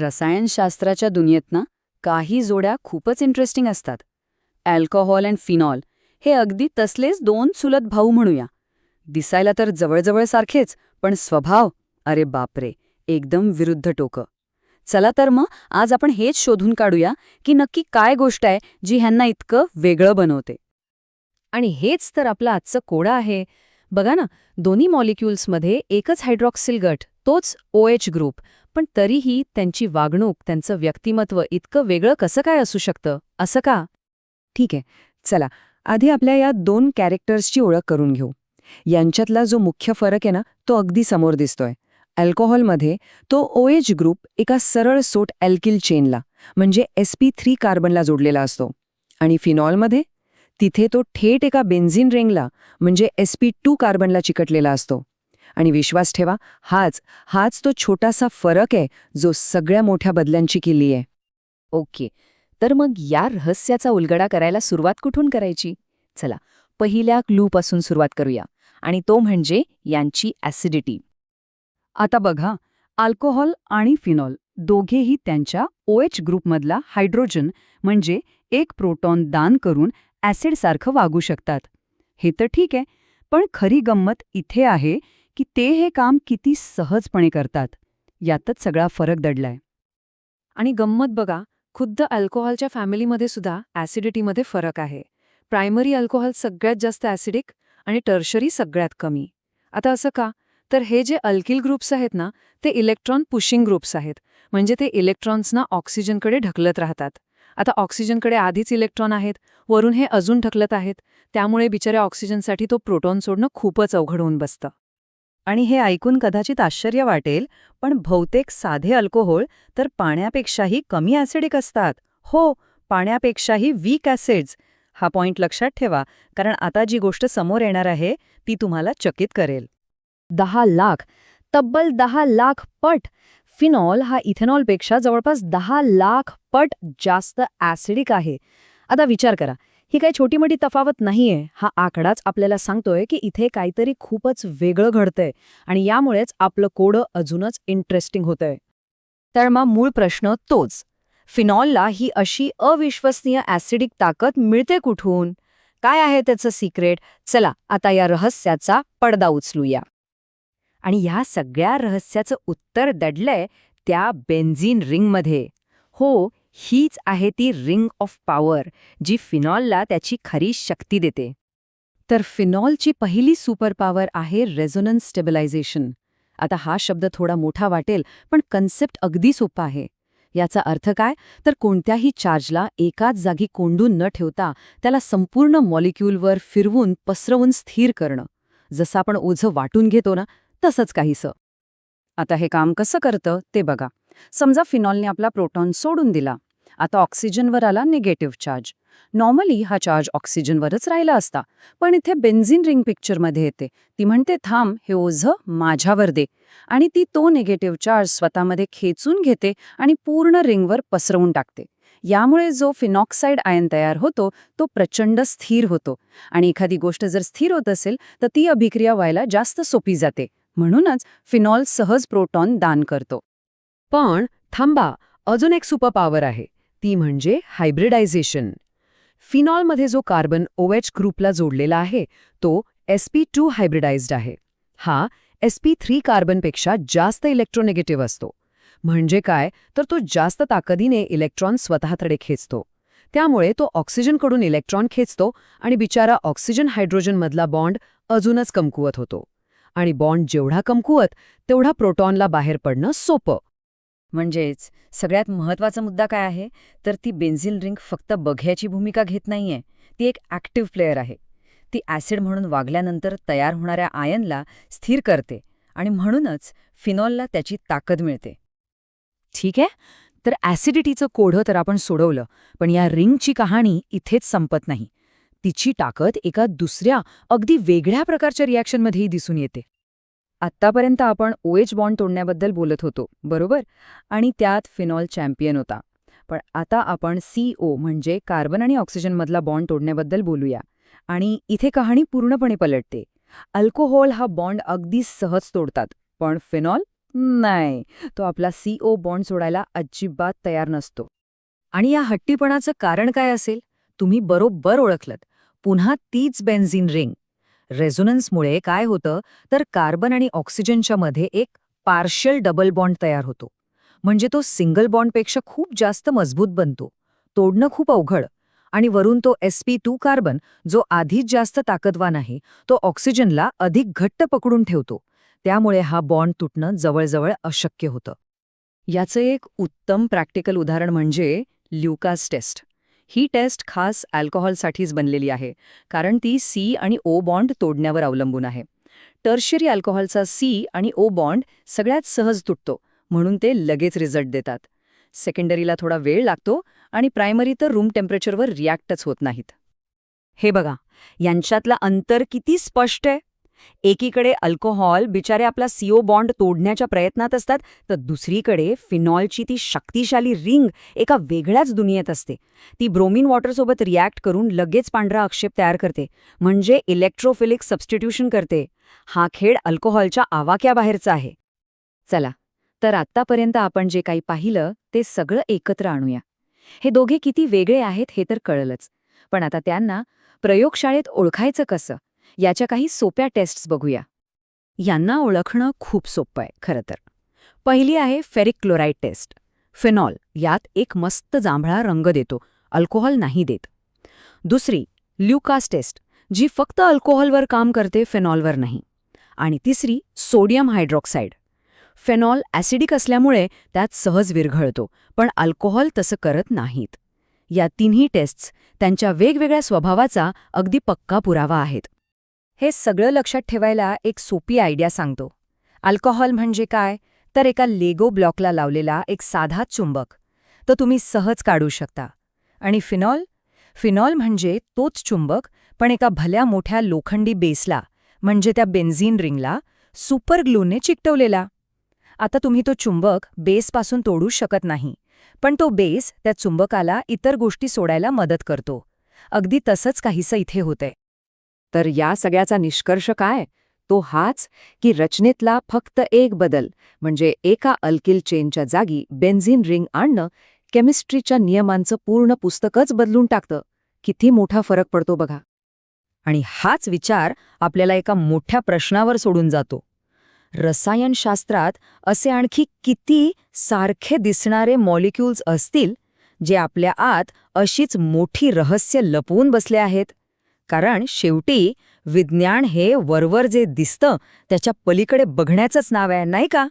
रसायनशास्त्राच्या दुनियेत ना काही जोड्या खूपच इंटरेस्टिंग असतात. अल्कोहोल अँड फिनॉल हे अगदी तसलेच दोन चुलत भाऊ म्हणूया. दिसायला तर जवळजवळ सारखेच पण स्वभाव अरे बापरे एकदम विरुद्ध टोकं. चला तर मग आज आपण हेच शोधून काढूया की नक्की काय गोष्ट आहे जी ह्यांना इतकं वेगळं बनवते. आणि हेच तर आपलं आजचं कोडं आहे. बघा ना दोन्ही मॉलिक्युल्समध्ये एकच हायड्रॉक्सिल गट तोच ओ एच ग्रुप पण तरीही त्यांची वागणूक त्यांचं व्यक्तिमत्व इतकं वेगळं कसं काय असू शकतं? असं का? ठीक आहे चला आधी आपल्या या दोन कॅरेक्टर्सची ओळख करून घेऊ. यांच्यातला जो मुख्य फरक आहे ना तो अगदी समोर दिसतोय. अल्कोहोलमध्ये तो ओ एच ग्रुप एका सरळ सोट अल्किल चेनला म्हणजे एस पी थ्री कार्बनला जोडलेला असतो. आणि फिनॉलमध्ये तिथे तो थेट एका बेन्झिन रिंगला म्हणजे एस पी टू कार्बनला चिकटलेला असतो. आणि विश्वास ठेवा हाच हाच तो छोटासा फरक आहे जो सगळ्या मोठ्या बदल्यांची किल्ली आहे. ओके तर मग या रहस्याचा उलगडा करायला सुरुवात कुठून करायची? चला पहिल्या क्लूपासून सुरुवात करूया आणि तो म्हणजे यांची ॲसिडिटी. आता बघा अल्कोहॉल आणि फिनॉल दोघेही त्यांच्या ओ एच ग्रुपमधला हायड्रोजन म्हणजे एक प्रोटॉन दान करून ॲसिडसारखं वागू शकतात. हे तर ठीक आहे पण खरी गंमत इथे आहे की ते हे काम किती सहजपणे करतात. यातच सगळा फरक दडलाय. आणि गंमत बघा खुद्द अल्कोहॉलच्या फॅमिलीमध्ये सुद्धा ॲसिडिटीमध्ये फरक आहे. प्रायमरी अल्कोहॉल सगळ्यात जास्त ॲसिडिक आणि टर्शरी सगळ्यात कमी. आता असं का? तर हे जे अल्किल ग्रुप्स आहेत ना ते इलेक्ट्रॉन पुशिंग ग्रुप्स आहेत. म्हणजे ते इलेक्ट्रॉन्सना ऑक्सिजनकडे ढकलत राहतात. आता ऑक्सिजनकडे आधीच इलेक्ट्रॉन आहेत वरून हे अजून ढकलत आहेत त्यामुळे बिचाऱ्या ऑक्सिजनसाठी तो प्रोटॉन सोडणं खूपच अवघड होऊन बसतं. आणि हे ऐकून कदाचित आश्चर्य वाटेल पण बहुतेक साधे अल्कोहोल तर पाण्यापेक्षाही कमी ॲसिडिक असतात. हो पाण्यापेक्षाही वीक ॲसिड्स. हा पॉइंट लक्षात ठेवा कारण आता जी गोष्ट समोर येणार आहे ती तुम्हाला चकित करेल. दहा लाख. तब्बल दहा लाख पट. फिनॉल हा इथेनॉलपेक्षा जवळपास दहा लाख पट जास्त ॲसिडिक आहे. आता विचार करा ही काही छोटी मोठी तफावत नाहीये. हा आकडाच आपल्याला सांगतोय की इथे काहीतरी खूपच वेगळं घडतंय आणि यामुळेच आपलं कोडं अजूनच इंटरेस्टिंग होतंय. तर मग मूळ प्रश्न तोच. फिनॉलला ही अशी अविश्वसनीय ॲसिडिक ताकद मिळते कुठून? काय आहे त्याचं सिक्रेट? चला आता या रहस्याचा पडदा उचलूया. आणि ह्या सगळ्या रहस्याचं उत्तर दडलंय त्या बेन्झिन रिंगमध्ये. हो हीच आहे ती रिंग ऑफ पॉवर जी फिनॉलला त्याची खरी शक्ती देते. तर फिनॉलची पहिली सुपर पॉवर आहे रेझोनन्स स्टेबिलायझेशन. आता हा शब्द थोडा मोठा वाटेल पण कन्सेप्ट अगदी सोपा आहे. याचा अर्थ काय? तर कोणत्याही चार्जला एकाच जागी कोंडून न ठेवता त्याला संपूर्ण मॉलिक्यूलवर फिरवून पसरवून स्थिर करणं. जसं आपण ओझं वाटून घेतो ना तसंच काहीसं. आता हे काम कसं करतं ते बघा. समजा फिनॉलने आपला प्रोटॉन सोडून दिला. आता ऑक्सिजनवर आला निगेटिव्ह चार्ज नॉर्मली हा चार्ज ऑक्सिजनवरच राहिला असता पण इथे बेन्झिन रिंग पिक्चरमध्ये येते. ती म्हणते थांब हे ओझं माझ्यावर दे. आणि ती तो निगेटिव्ह चार्ज स्वतःमध्ये खेचून घेते आणि पूर्ण रिंगवर पसरवून टाकते. यामुळे जो फिनॉक्साईड आयन तयार होतो तो प्रचंड स्थिर होतो. आणि एखादी गोष्ट जर स्थिर होत असेल तर ती अभिक्रिया व्हायला जास्त सोपी जाते. म्हणूनच फिनॉल सहज प्रोटॉन दान करतो. पण थांबा अजून एक सुपर पॉवर आहे. ती म्हणजे हायब्रिडायझेशन फिनॉलमध्ये जो कार्बन ओएच ग्रुपला जोडलेला आहे तो एस पी टू हायब्रिडाइज्ड आहे. हा एसपी थ्री कार्बनपेक्षा जास्त इलेक्ट्रोनेगेटिव्ह असतो. म्हणजे काय? तर तो जास्त ताकदीने इलेक्ट्रॉन स्वतःकडे खेचतो. त्यामुळे तो ऑक्सिजनकडून इलेक्ट्रॉन खेचतो आणि बिचारा ऑक्सिजन हायड्रोजनमधला बॉन्ड अजूनच कमकुवत होतो. आणि बॉन्ड जेवढा कमकुवत तेवढा प्रोटॉनला बाहेर पडणं सोपं. म्हणजेच सगळ्यात महत्त्वाचा मुद्दा काय आहे? तर ती बेन्झिन रिंग फक्त बघ्याची भूमिका घेत नाहीये. ती एक ॲक्टिव्ह प्लेअर आहे. ती ॲसिड म्हणून वागल्यानंतर तयार होणाऱ्या आयनला स्थिर करते आणि म्हणूनच फिनॉलला त्याची ताकद मिळते. ठीक आहे? तर ॲसिडिटीचं कोढं तर आपण सोडवलं पण या रिंगची कहाणी इथेच संपत नाही. तिची ताकद एका दुसऱ्या अगदी वेगळ्या प्रकारच्या रिॲक्शनमध्येही दिसून येते. आत्तापर्यंत आपण ओएच बॉन्ड तोडण्याबद्दल बोलत होतो बरोबर? आणि त्यात फिनॉल चॅम्पियन होता. पण आता आपण सी ओ म्हणजे कार्बन आणि ऑक्सिजनमधला बॉन्ड तोडण्याबद्दल बोलूया. आणि इथे कहाणी पूर्णपणे पलटते. अल्कोहोल हा बॉन्ड अगदी सहज तोडतात पण फिनॉल नाही. तो आपला सीओ बॉन्ड सोडायला अजिबात तयार नसतो. आणि या हट्टीपणाचं कारण काय असेल? तुम्ही बरोबर ओळखलत. पुन्हा तीच बेन्झिन रिंग. रेझोनन्समुळे काय होतं तर कार्बन आणि ऑक्सिजनच्या मध्ये एक पार्शियल डबल बॉन्ड तयार होतो. म्हणजे तो सिंगल बॉन्डपेक्षा खूप जास्त मजबूत बनतो. तोडणं खूप अवघड. आणि वरून तो एसपी टू कार्बन जो आधीच जास्त ताकदवान आहे तो ऑक्सिजनला अधिक घट्ट पकडून ठेवतो. त्यामुळे हा बॉन्ड तुटणं जवळजवळ अशक्य होतं. याचं एक उत्तम प्रॅक्टिकल उदाहरण म्हणजे ल्युकास टेस्ट. ही टेस्ट खास अल्कोहोलसाठीच बनलेली आहे कारण ती सी आणि ओ बॉन्ड तोडण्यावर अवलंबून आहे. टर्शरी अल्कोहॉलचा सी आणि ओ बॉन्ड सगळ्यात सहज तुटतो म्हणून ते लगेच रिझल्ट देतात. सेकंडरीला थोडा वेळ लागतो आणि प्रायमरी तर रूम टेम्परेचरवर रिॲक्टच होत नाहीत. हे बघा यांच्यातलं अंतर किती स्पष्ट आहे? एकीकडे अल्कोहॉल बिचारे आपला सीओ बॉन्ड तोडण्याच्या प्रयत्नात असतात तर दुसरीकडे फिनॉलची ती शक्तिशाली रिंग एका वेगळ्याच दुनियेत असते. ती ब्रोमिन वॉटरसोबत रिॲक्ट करून लगेच पांढरा आक्षेप तयार करते म्हणजे इलेक्ट्रोफिलिक सबस्टिट्यूशन करते. हा खेळ अल्कोहॉलच्या आवाक्याबाहेरचा आहे. चला तर आत्तापर्यंत आपण जे काही पाहिलं ते सगळं एकत्र आणूया. हे दोघे किती वेगळे आहेत हे तर कळलंच. पण आता त्यांना प्रयोगशाळेत ओळखायचं कसं? याच्या काही सोप्या टेस्ट्स बघूया. यांना ओळखणं खूप सोपं आहे खरं तर. पहिली आहे फेरिक क्लोराईड टेस्ट. फिनॉल यात एक मस्त जांभळा रंग देतो अल्कोहॉल नाही देत. दुसरी ल्युकास टेस्ट जी फक्त अल्कोहॉलवर काम करते फेनॉलवर नाही. आणि तिसरी सोडियम हायड्रॉक्साईड. फेनॉल ॲसिडिक असल्यामुळे त्यात सहज विरघळतो पण अल्कोहॉल तसं करत नाहीत. या तिन्ही टेस्ट्स त्यांच्या वेगवेगळ्या स्वभावाचा अगदी पक्का पुरावा आहेत. हे सगळं लक्षात ठेवायला एक सोपी आयडिया सांगतो. अल्कोहॉल म्हणजे काय? तर एका लेगो ब्लॉकला लावलेला एक साधा चुंबक. तो तुम्ही सहज काढू शकता. आणि फिनॉल? फिनॉल म्हणजे तोच चुंबक पण एका भल्या मोठ्या लोखंडी बेसला म्हणजे त्या बेन्झीन रिंगला सुपर ग्लूने चिकटवलेला. आता तुम्ही तो चुंबक बेसपासून तोडू शकत नाही पण तो बेस त्या चुंबकाला इतर गोष्टी सोडायला मदत करतो. अगदी तसंच काहीसं इथे होतंय. तर या सगळ्याचा निष्कर्ष काय? तो हाच की रचनेतला फक्त एक बदल म्हणजे एका अल्किल चेनच्या जागी बेन्झिन रिंग आणणं केमिस्ट्रीच्या नियमांचं पूर्ण पुस्तकच बदलून टाकतं. किती मोठा फरक पडतो बघा. आणि हाच विचार आपल्याला एका मोठ्या प्रश्नावर सोडून जातो. रसायनशास्त्रात असे आणखी किती सारखे दिसणारे मॉलिक्युल्स असतील जे आपल्या आत अशीच मोठी रहस्य लपवून बसले आहेत? कारण शेवटी विज्ञान हे वरवर जे दिसतं त्याच्या पलीकडे बघण्याचंच नाव आहे नाही का?